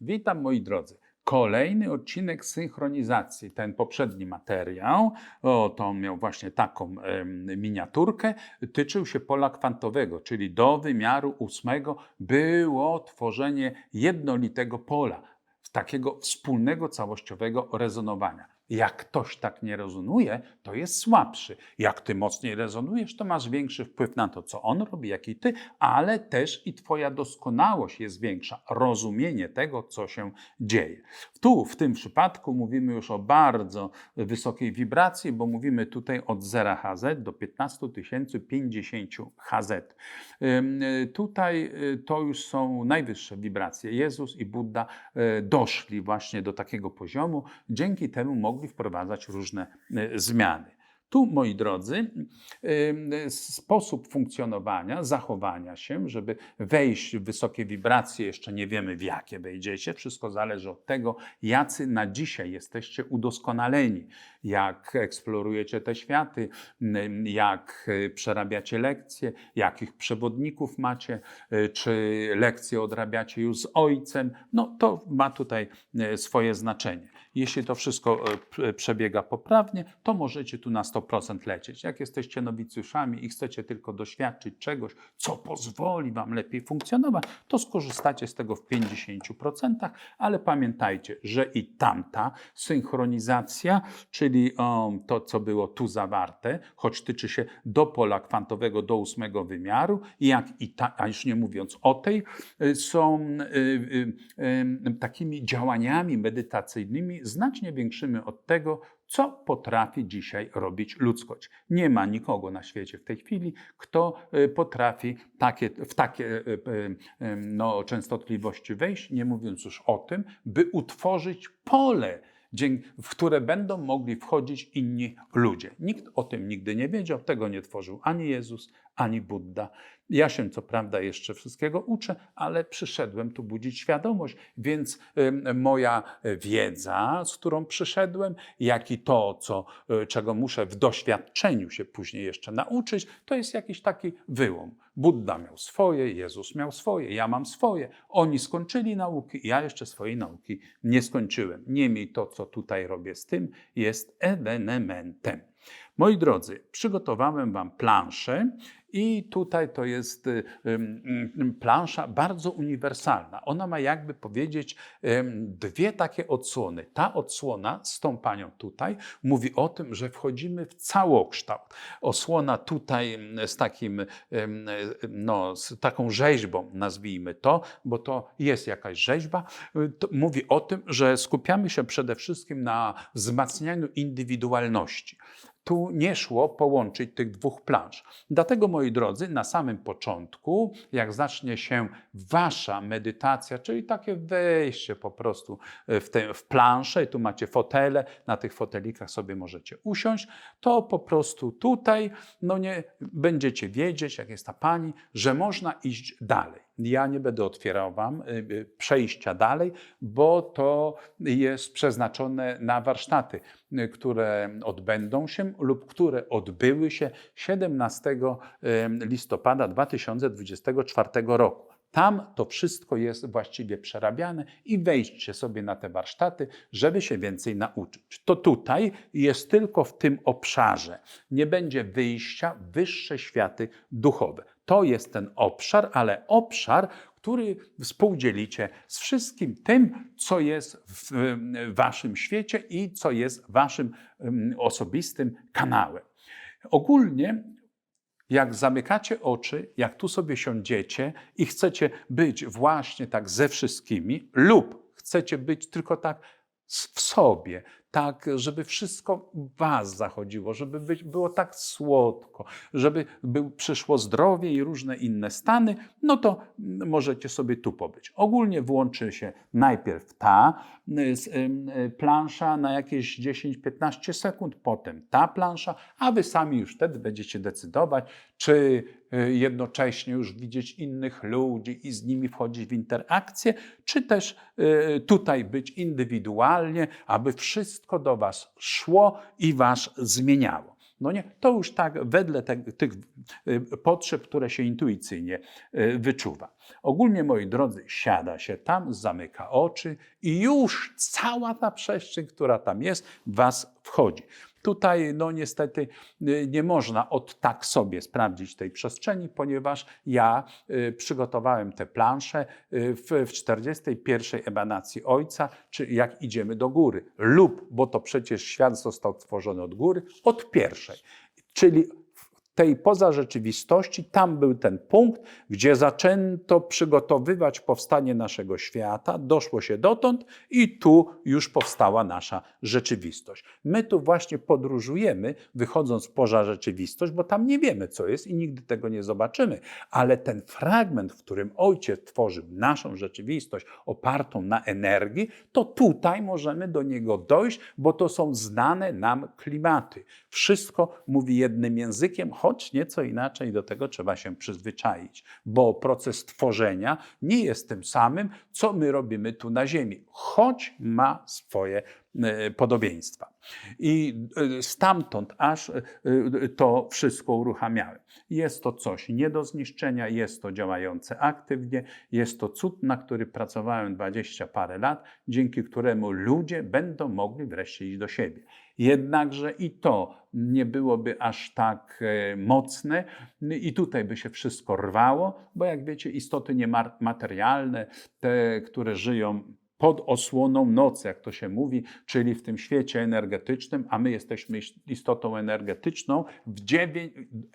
Witam moi drodzy. Kolejny odcinek synchronizacji. Ten poprzedni materiał, o, to miał właśnie taką em, miniaturkę, tyczył się pola kwantowego, czyli do wymiaru ósmego było tworzenie jednolitego pola, takiego wspólnego, całościowego rezonowania. Jak ktoś tak nie rezonuje, to jest słabszy. Jak ty mocniej rezonujesz, to masz większy wpływ na to, co on robi, jak i ty, ale też i twoja doskonałość jest większa, rozumienie tego, co się dzieje. Tu, w tym przypadku, mówimy już o bardzo wysokiej wibracji, bo mówimy tutaj od 0 Hz do 15 050 Hz. Tutaj y, to już są najwyższe wibracje. Jezus i Buddha y, doszli właśnie do takiego poziomu, dzięki temu mogli wprowadzać różne y, zmiany. Tu, moi drodzy, y, sposób funkcjonowania, zachowania się, żeby wejść w wysokie wibracje, jeszcze nie wiemy w jakie wejdziecie, wszystko zależy od tego, jacy na dzisiaj jesteście udoskonaleni, jak eksplorujecie te światy, jak y, przerabiacie lekcje, jakich przewodników macie, czy lekcje odrabiacie już z ojcem. No to ma tutaj swoje znaczenie. Jeśli to wszystko e, p- przebiega poprawnie, to możecie tu na 100% lecieć. Jak jesteście nowicjuszami i chcecie tylko doświadczyć czegoś, co pozwoli Wam lepiej funkcjonować, to skorzystacie z tego w 50%, ale pamiętajcie, że i tamta synchronizacja, czyli to, co było tu zawarte, choć tyczy się do pola kwantowego, do ósmego wymiaru, jak i ta, a już nie mówiąc o tej, y, są takimi działaniami medytacyjnymi znacznie większymi od tego, co potrafi dzisiaj robić ludzkość. Nie ma nikogo na świecie w tej chwili, kto y, potrafi takie, w takie y, y, no, częstotliwości wejść, nie mówiąc już o tym, by utworzyć pole, w które będą mogli wchodzić inni ludzie. Nikt o tym nigdy nie wiedział, tego nie tworzył ani Jezus, ani Buddha. Ja się co prawda jeszcze wszystkiego uczę, ale przyszedłem tu budzić świadomość, więc moja wiedza, z którą przyszedłem, jak i to, co, y, czego muszę w doświadczeniu się później jeszcze nauczyć, to jest jakiś taki wyłom. Buddha miał swoje, Jezus miał swoje, ja mam swoje. Oni skończyli nauki, ja jeszcze swojej nauki nie skończyłem. Niemniej to, co tutaj robię z tym, jest ewenementem. Moi drodzy, przygotowałem Wam planszę i tutaj to jest y, plansza bardzo uniwersalna. Ona ma jakby powiedzieć dwie takie odsłony. Ta odsłona z tą panią tutaj mówi o tym, że wchodzimy w całokształt. Osłona tutaj z takim, no, z taką rzeźbą, nazwijmy to, bo to jest jakaś rzeźba, y, mówi o tym, że skupiamy się przede wszystkim na wzmacnianiu indywidualności tu nie szło połączyć tych dwóch plansz. Dlatego, moi drodzy, na samym początku, jak zacznie się wasza medytacja, czyli takie wejście po prostu w, tę w planszę, tu macie fotele, na tych fotelikach sobie możecie usiąść, to po prostu tutaj, no nie będziecie wiedzieć, jak jest ta pani, że można iść dalej. Ja nie będę otwierał Wam y, y, przejścia dalej, bo to jest przeznaczone na warsztaty, które odbędą się lub które odbyły się 17 y, listopada 2024 roku. Tam to wszystko jest właściwie przerabiane i wejdźcie sobie na te warsztaty, żeby się więcej nauczyć. To tutaj jest tylko w tym obszarze. Nie będzie wyjścia wyższe światy duchowe. To jest ten obszar, ale obszar, który współdzielicie z wszystkim tym, co jest w waszym świecie i co jest waszym osobistym kanałem. Ogólnie jak zamykacie oczy, jak tu sobie siądziecie i chcecie być właśnie tak ze wszystkimi, lub chcecie być tylko tak w sobie, tak, żeby wszystko was zachodziło, żeby być, było tak słodko, żeby był, przyszło zdrowie i różne inne stany, no to możecie sobie tu pobyć. Ogólnie włączy się najpierw ta y, ym, y, plansza na jakieś 10-15 sekund, potem ta plansza, a wy sami już wtedy będziecie decydować, czy y, jednocześnie już widzieć innych ludzi i z nimi wchodzić w interakcję, czy też y, tutaj być indywidualnie, aby wszystko do Was szło i Was zmieniało. No nie, to już tak wedle te, tych y, potrzeb, które się intuicyjnie y, wyczuwa. Ogólnie, moi drodzy, siada się tam, zamyka oczy i już cała ta przestrzeń, która tam jest, was wchodzi. Tutaj, no niestety, y, nie można od tak sobie sprawdzić tej przestrzeni, ponieważ ja y, przygotowałem te plansze y, w, w 41 emanacji Ojca, czy jak idziemy do góry, lub, bo to przecież świat został tworzony od góry, od pierwszej. Czyli tej poza rzeczywistości, tam był ten punkt, gdzie zaczęto przygotowywać powstanie naszego świata, doszło się dotąd i tu już powstała nasza rzeczywistość. My tu właśnie podróżujemy, wychodząc poza rzeczywistość, bo tam nie wiemy, co jest i nigdy tego nie zobaczymy, ale ten fragment, w którym Ojciec tworzył naszą rzeczywistość opartą na energii, to tutaj możemy do niego dojść, bo to są znane nam klimaty. Wszystko mówi jednym językiem, choć nieco inaczej do tego trzeba się przyzwyczaić, bo proces tworzenia nie jest tym samym, co my robimy tu na Ziemi, choć ma swoje podobieństwa. I e, stamtąd aż e, to wszystko uruchamiałem. Jest to coś nie do zniszczenia, jest to działające aktywnie, jest to cud, na który pracowałem dwadzieścia parę lat, dzięki któremu ludzie będą mogli wreszcie iść do siebie. Jednakże i to nie byłoby aż tak e, mocne i tutaj by się wszystko rwało, bo jak wiecie, istoty niematerialne, te, które żyją pod osłoną nocy, jak to się mówi, czyli w tym świecie energetycznym, a my jesteśmy istotą energetyczną, w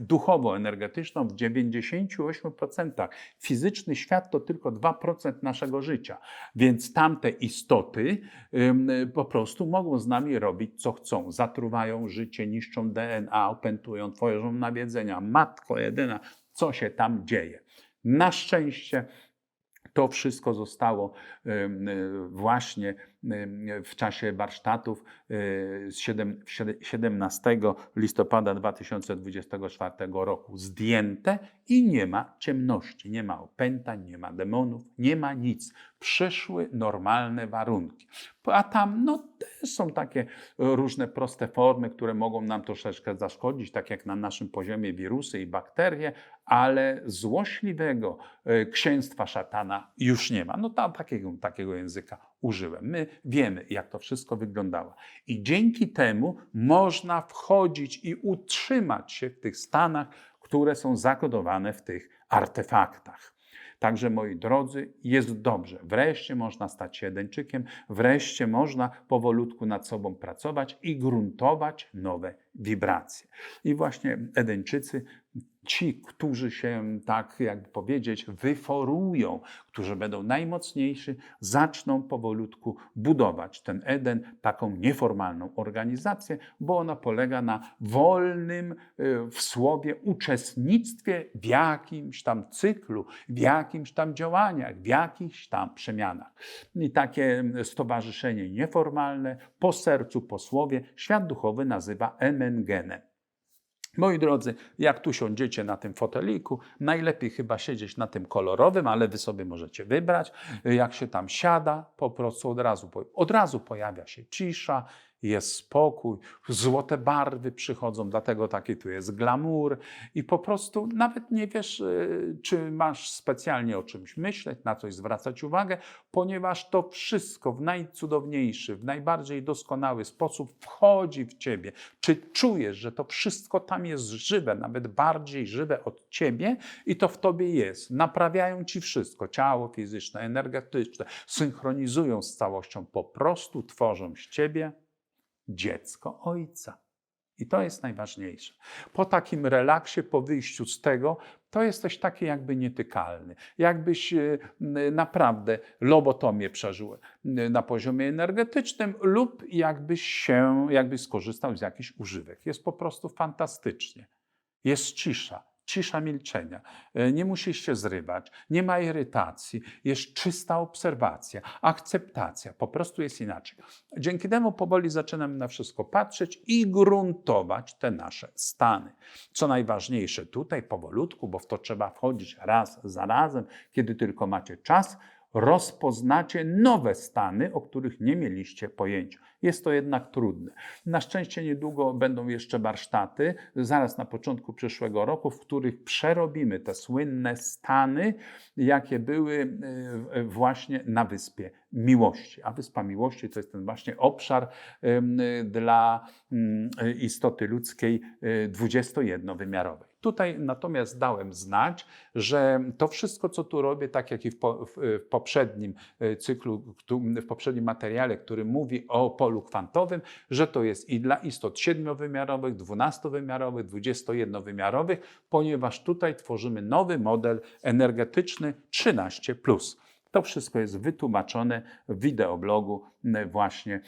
duchowo-energetyczną w 98%. Fizyczny świat to tylko 2% naszego życia, więc tamte istoty ym, po prostu mogą z nami robić co chcą. Zatruwają życie, niszczą DNA, opętują, tworzą nawiedzenia. Matko jedyna, co się tam dzieje. Na szczęście to wszystko zostało właśnie w czasie warsztatów y, z 17 listopada 2024 roku zdjęte i nie ma ciemności, nie ma opętań, nie ma demonów, nie ma nic. Przyszły normalne warunki. A tam no, są takie różne proste formy, które mogą nam troszeczkę zaszkodzić, tak jak na naszym poziomie wirusy i bakterie, ale złośliwego y, księstwa szatana już nie ma. No tam takiego, takiego języka użyłem. My wiemy, jak to wszystko wyglądało. I dzięki temu można wchodzić i utrzymać się w tych stanach, które są zakodowane w tych artefaktach. Także, moi drodzy, jest dobrze. Wreszcie można stać się Edeńczykiem, wreszcie można powolutku nad sobą pracować i gruntować nowe wibracje. I właśnie Edeńczycy ci, którzy się, tak jakby powiedzieć, wyforują, którzy będą najmocniejsi, zaczną powolutku budować ten Eden, taką nieformalną organizację, bo ona polega na wolnym y, w słowie uczestnictwie w jakimś tam cyklu, w jakimś tam działaniach, w jakichś tam przemianach. I takie stowarzyszenie nieformalne, po sercu, po słowie, świat duchowy nazywa Moi drodzy, jak tu siądziecie na tym foteliku, najlepiej chyba siedzieć na tym kolorowym, ale wy sobie możecie wybrać. Jak się tam siada, po prostu od razu, od razu pojawia się cisza, jest spokój, złote barwy przychodzą, dlatego taki tu jest glamour i po prostu nawet nie wiesz, y, czy masz specjalnie o czymś myśleć, na coś zwracać uwagę, ponieważ to wszystko w najcudowniejszy, w najbardziej doskonały sposób wchodzi w ciebie. Czy czujesz, że to wszystko tam jest żywe, nawet bardziej żywe od ciebie i to w tobie jest. Naprawiają ci wszystko, ciało fizyczne, energetyczne, synchronizują z całością, po prostu tworzą z ciebie dziecko Ojca. I to jest najważniejsze. Po takim relaksie, po wyjściu z tego, to jesteś taki jakby nietykalny. Jakbyś e, naprawdę lobotomię przeżył na poziomie energetycznym lub jakbyś się, jakbyś skorzystał z jakichś używek. Jest po prostu fantastycznie. Jest cisza cisza milczenia. E, nie musisz się zrywać, nie ma irytacji, jest czysta obserwacja, akceptacja, po prostu jest inaczej. Dzięki temu powoli zaczynamy na wszystko patrzeć i gruntować te nasze stany. Co najważniejsze tutaj, powolutku, bo w to trzeba wchodzić raz za razem, kiedy tylko macie czas, rozpoznacie nowe stany, o których nie mieliście pojęcia. Jest to jednak trudne. Na szczęście niedługo będą jeszcze warsztaty, zaraz na początku przyszłego roku, w których przerobimy te słynne stany, jakie były e, właśnie na Wyspie Miłości. A Wyspa Miłości to jest ten właśnie obszar dla istoty ludzkiej e, 21-wymiarowej. Tutaj natomiast dałem znać, że to wszystko, co tu robię, tak jak i w, po, w, w poprzednim e, cyklu, w poprzednim materiale, który mówi o polu kwantowym, że to jest i dla istot siedmiowymiarowych, dwunastowymiarowych, 21-wymiarowych, ponieważ tutaj tworzymy nowy model energetyczny 13. To wszystko jest wytłumaczone w wideoblogu właśnie,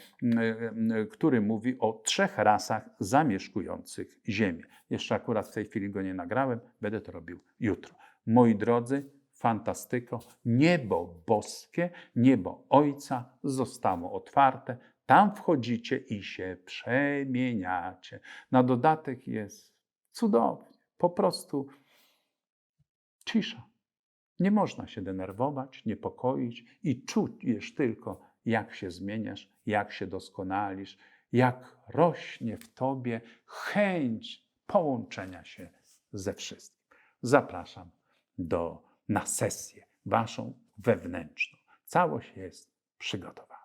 który mówi o trzech rasach zamieszkujących Ziemię. Jeszcze akurat w tej chwili go nie nagrałem, będę to robił jutro. Moi drodzy, fantastyko, niebo boskie, niebo Ojca zostało otwarte. Tam wchodzicie i się przemieniacie. Na dodatek jest cudownie. Po prostu cisza. Nie można się denerwować, niepokoić i czujesz tylko, jak się zmieniasz, jak się doskonalisz, jak rośnie w tobie chęć połączenia się ze wszystkim. Zapraszam do, na sesję waszą wewnętrzną. Całość jest przygotowana.